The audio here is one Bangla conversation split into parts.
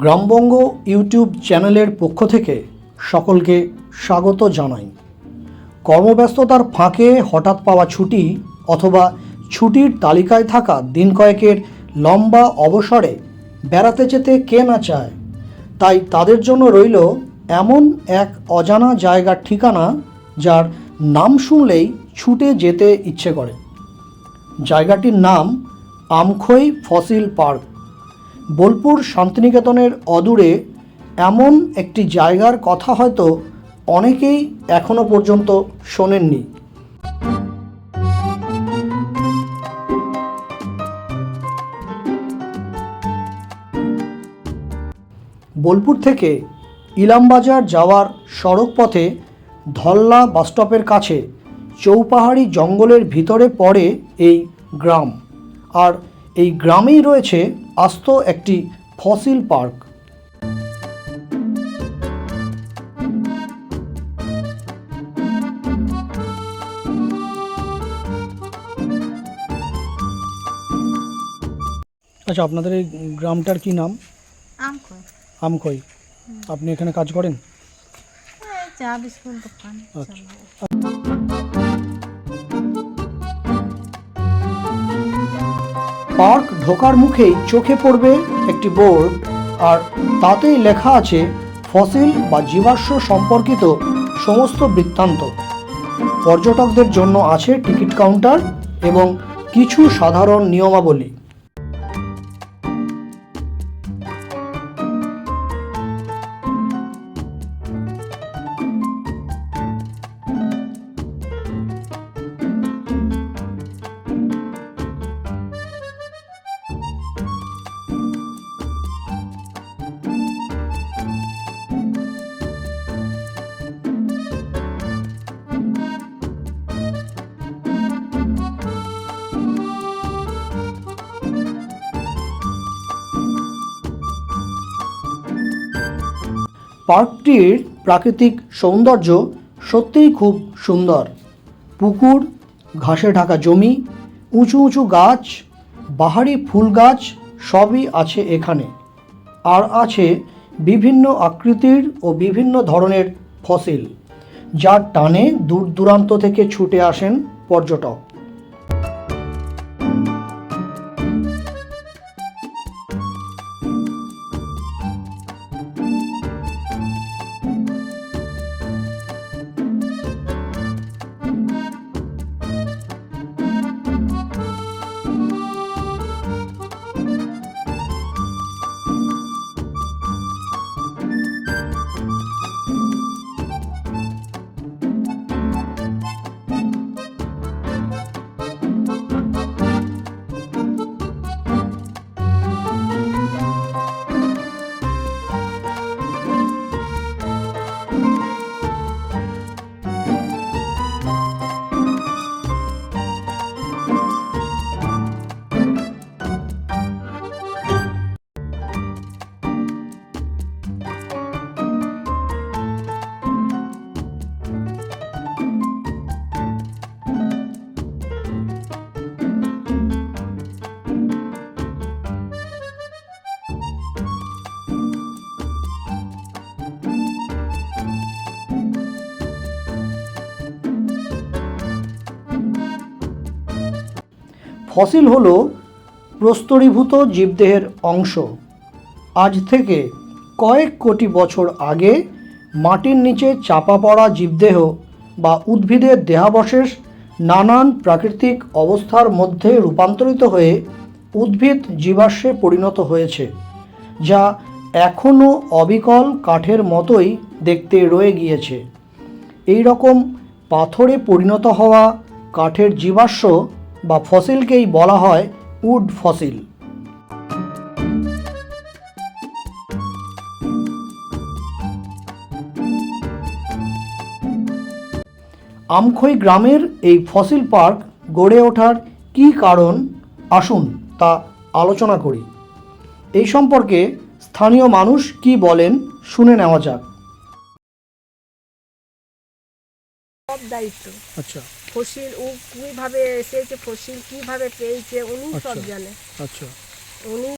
গ্রামবঙ্গ ইউটিউব চ্যানেলের পক্ষ থেকে সকলকে স্বাগত জানাই। কর্মব্যস্ততার ফাঁকে হঠাৎ পাওয়া ছুটি অথবা ছুটির তালিকায় থাকা দিন কয়েকের লম্বা অবসরে বেড়াতে যেতে কে না চায়, তাই তাদের জন্য রইল এমন এক অজানা জায়গার ঠিকানা যার নাম শুনলেই ছুটে যেতে ইচ্ছে করে। জায়গাটির নাম আমখই ফসিল পার্ক। বোলপুর শান্তিনিকেতনের অদূরে এমন একটি জায়গার কথা হয়তো অনেকেই এখনও পর্যন্ত শোনেননি। বোলপুর থেকে ইলামবাজার যাওয়ার সড়ক পথে ধল্লা বাসস্টপের কাছে চৌপাহাড়ি জঙ্গলের ভিতরে পড়ে এই গ্রাম। আর এই গ্রামেই রয়েছে আস্ত একটি ফসিল পার্ক। আচ্ছা আপনাদের এই গ্রামটার কি নাম? আম আমখই। আপনি এখানে কাজ করেন? চা বিস্কুট দোকান পার্ক ঢোকার মুখেই চোখে পড়বে একটি বোর্ড, আর তাতেই লেখা আছে, ফসিল বা জীবাশ্ম সম্পর্কিত সমস্ত বৃত্তান্ত। পর্যটকদের জন্য আছে টিকিট কাউন্টার এবং কিছু সাধারণ নিয়মাবলী। পার্কটির প্রাকৃতিক সৌন্দর্য সত্যিই খুব সুন্দর। পুকুর, ঘাসে ঢাকা জমি, উঁচু উঁচু গাছ, বাহারি ফুল গাছ সবই আছে এখানে। আর আছে বিভিন্ন আকৃতির ও বিভিন্ন ধরনের ফসিল। যার টানে দূর দূরান্ত থেকে ছুটে আসেন পর্যটক। ফসিল হলো প্রস্তরীভূত জীবদেহের অংশ। আজ থেকে কয়েক কোটি বছর আগে মাটির নিচে চাপা পড়া জীবদেহ বা উদ্ভিদের দেহাবশেষ নানান প্রাকৃতিক অবস্থার মধ্যে রূপান্তরিত হয়ে উদ্ভিদ জীবাশ্মে পরিণত হয়েছে, যা এখনও অবিকল কাঠের মতোই দেখতে রয়ে গিয়েছে। এই রকম পাথরে পরিণত হওয়া কাঠের জীবাশ্ম বা ফসিলকেই বলা হয় উড ফসিল। আমখই গ্রামের এই ফসিল পার্ক গড়ে ওঠার কি কারণ? আসুন তা আলোচনা করি। এই সম্পর্কে স্থানীয় মানুষ কি বলেন শুনে নেওয়া যাক। সব দায়িত্ব। আচ্ছা। ফসিল ও কীভাবে এসেছে ফসিল কীভাবে পেয়েছে উনি আচ্ছা, সব জানে। আচ্ছা। উনি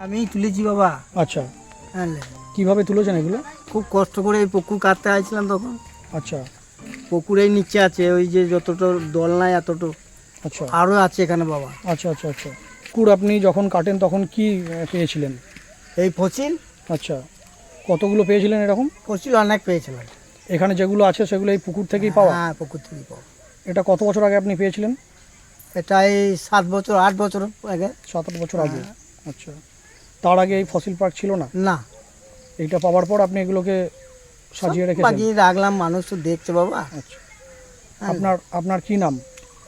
আমি তুলেছি বাবা। আচ্ছা। হ্যাঁ। কীভাবে তুলেছেন এগুলো? খুব কষ্ট করে এই পুকুর কাটতে আইছিলাম তখন। আচ্ছা। পুকুরের নিচে আছে ওই যে যতটা দল নাই এতটা আচ্ছা। আরও আছে এখানে বাবা। আচ্ছা আচ্ছা আচ্ছা। কুড় আপনি যখন কাটেন তখন কি পেয়েছিলেন? এই ফসিল? আচ্ছা। কতগুলো পেয়েছিলেন এরকম? ফসিল অনেক পেয়েছিলাম। এখানে যেগুলো আছে সেগুলো এই পুকুর থেকেই পাওয়া? হ্যাঁ পুকুর থেকেই পাওয়া। এটা কত বছর আগে আপনি পেয়েছিলেন? এটা এই সাত বছর আট বছর আগে। সাত আট বছর আগে। আচ্ছা। তার আগে এই ফসিল পার্ক ছিল না? না। এইটা পাওয়ার পর আপনি এগুলোকে সাজিয়ে রেখেছেন? রাখলাম মানুষ তো দেখছে বাবা। আচ্ছা। আপনার আপনার কি নাম?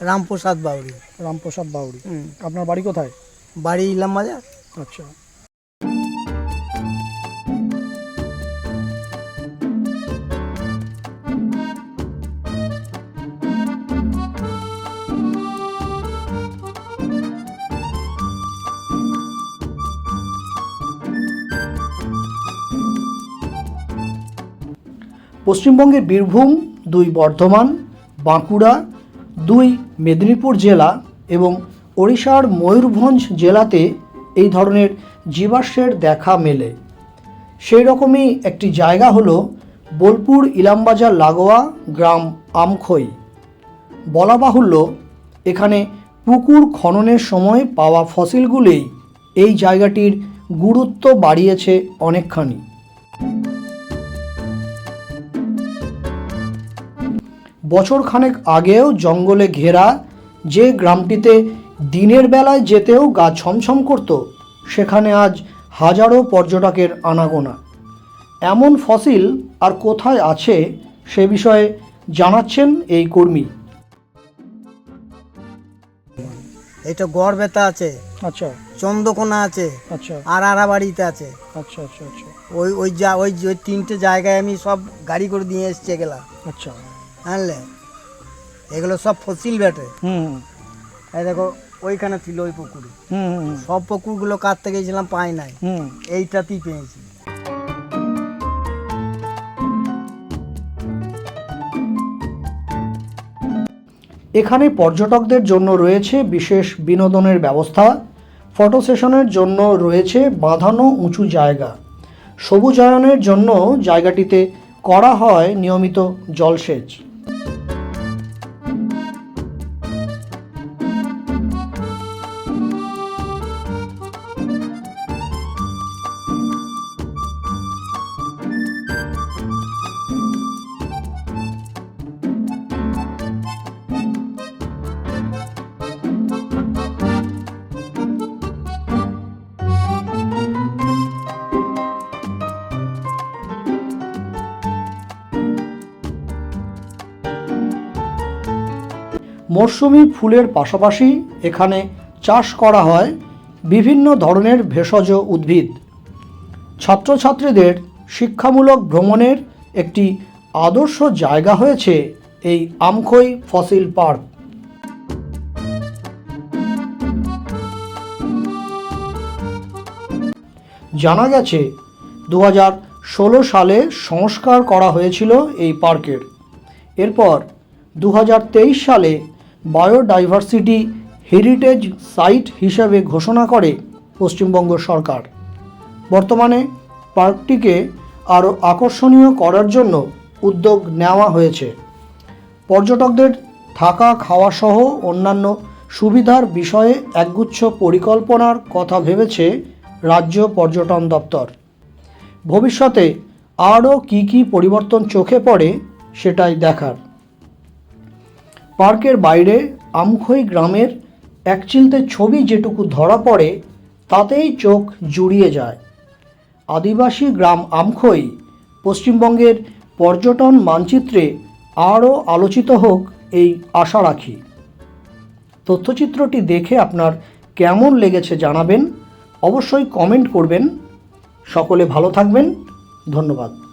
রামপ্রসাদ বাউরি রামপ্রসাদ বাউরি। আপনার বাড়ি কোথায়? বাড়ি ইলাম বাজার আচ্ছা। পশ্চিমবঙ্গের বীরভূম দুই বর্ধমান বাঁকুড়া দুই মেদিনীপুর জেলা এবং ওড়িশার ময়ূরভঞ্জ জেলাতে এই ধরনের জীবাশ্মের দেখা মেলে। সেই রকমই একটি জায়গা হলো বোলপুর ইলামবাজার লাগোয়া গ্রাম আমখই। বলা বাহুল্য, এখানে পুকুর খননের সময় পাওয়া ফসিলগুলোই এই জায়গাটির গুরুত্ব বাড়িয়েছে অনেকখানি। বছর খানেক আগেও জঙ্গলে ঘেরা যে গ্রামটিতে দিনের বেলায় যেতেও গা ছমছম করত সেখানে আজ হাজারো পর্যটকের আনাগোনা। এমন ফসিল আর কোথায় আছে সে বিষয়ে জানাচ্ছেন এই কর্মী। এটা গড় বেতা আছে আচ্ছা। চন্দ্রকোনা আছে আচ্ছা। আর আড়াবাড়িতে আছে। আচ্ছা আচ্ছা আচ্ছা। ওই ওই যা ওই ওই তিনটে জায়গায় আমি সব গাড়ি করে দিয়ে এসছি এগুলা। আচ্ছা। জানলে এগুলো সব ফসিল বেটে হুম। এই দেখো ওইখানে ছিল ওই পুকুরে। হুম হুম সব পুকুরগুলো কাটতে গেছিলাম পাই নাই। হুম। এইটাতেই পেয়েছি। এখানে পর্যটকদের জন্য রয়েছে বিশেষ বিনোদনের ব্যবস্থা। ফটো সেশনের জন্য রয়েছে বাঁধানো উঁচু জায়গা। সবুজায়নের জন্য জায়গাটিতে করা হয় নিয়মিত জলসেচ। মরশুমি ফুলের পাশাপাশি এখানে চাষ করা হয় বিভিন্ন ধরনের ভেষজ উদ্ভিদ। ছাত্রছাত্রীদের শিক্ষামূলক ভ্রমণের একটি আদর্শ জায়গা হয়েছে এই আমখই ফসিল পার্ক। জানা গেছে দু ষোলো সালে সংস্কার করা হয়েছিল এই পার্কের। এরপর দু হাজার তেইশ সালে বায়োডাইভার্সিটি হেরিটেজ সাইট হিসাবে ঘোষণা করে পশ্চিমবঙ্গ সরকার। বর্তমানে পার্কটিকে আরও আকর্ষণীয় করার জন্য উদ্যোগ নেওয়া হয়েছে। পর্যটকদের থাকা, খাওয়া সহ অন্যান্য সুবিধার বিষয়ে একগুচ্ছ পরিকল্পনার কথা ভেবেছে রাজ্য পর্যটন দপ্তর। ভবিষ্যতে আরও কী কী পরিবর্তন চোখে পড়ে সেটাই দেখার। পার্কের বাইরে আমখই গ্রামের একচিলতে ছবি যেটুকু ধরা পড়ে, তাতেই চোখ জুড়িয়ে যায়। আদিবাসী গ্রাম আমখই পশ্চিমবঙ্গের পর্যটন মানচিত্রে আরও আলোচিত হোক এই আশা রাখি তথ্যচিত্রটি দেখে আপনার কেমন লেগেছে জানাবেন, অবশ্যই কমেন্ট করবেন। সকলে ভালো থাকবেন। ধন্যবাদ।